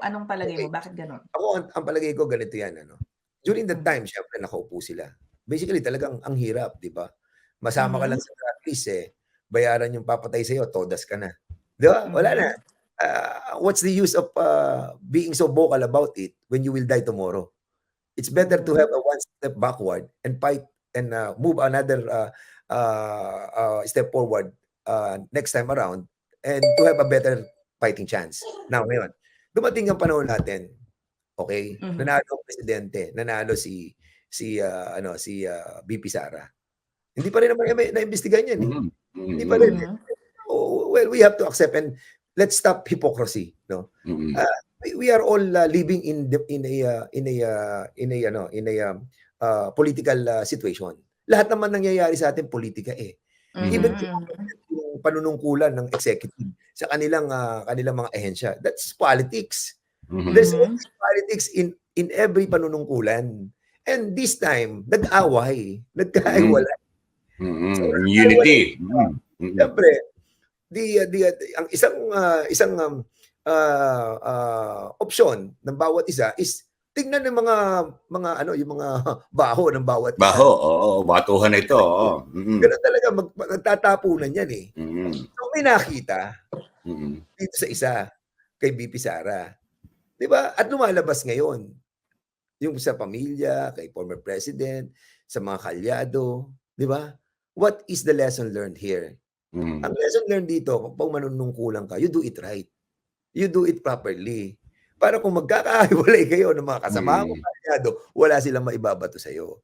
Anong palagay Okey. mo, bakit gano'n? Ako ang ang palagay ko ganito 'yan ano, during that Hmm. time siyempre nakaupo sila. Basically talagang ang hirap 'di ba? Masama ka lang Mhm. sa tracklist, eh, bayaran yung papatay sa'yo todas ka na. 'Di ba, wala na. Mhm. Ah, what's the use of, ah, being so vocal about it when you will die tomorrow? It's better to have a one step backward and fight and, ah, move another, ah, ah, ah, step forward, ah, next time around and to have a better fighting chance. Now ngayon, dumating ang panahon natin, okey, Mhm. nanalo ang presidente, nanalo si si, ah, ano, si, ah, VP Sara. Hindi pa rin naman naimbestigahan 'yan, eh. Mm, Hindi pa rin, eh. Mhm. Oh, well, we have to accept and let's stop hypocrisy 'no. Mm. Ah, we we are all, ah, living in the in a, in a, in a ano, in a, um, ah, political, ah, situation. Lahat naman nangyayari sa atin politika, eh. Even Mhm, mhm. yung panunungkulan ng executive sa kanilang, ah, kanilang mga ahensya, that's politics. Mhm. There's always politics in in every panunungkulan. And this time, nag-away, nagkahiwalay. Mm, So, unity. Mm, mm. Siyempre, the, the, ang isang, ah, isang, um, ah, ah, opsyon ng bawat isa is tignan ng mga mga ano, yung mga baho ng bawat. Baho, oo, batuhan ito, oo. Mm. Gano'n talaga mag nagtatapunan yan, eh. Mm. So, may nakita Mm. dito sa isa, kay VP Sara. 'Di ba? At lumalabas ngayon, yung sa pamilya, kay former president, sa mga kalyado, 'di ba? What is the lesson learned here? Mm. Ang lesson learned dito, kapag manunungkulan ka, you do it right. You do it properly. Para kung magkakahiwalay kayo ng mga kasamahan mong Mm. kalyado, wala silang maibabato sa'yo.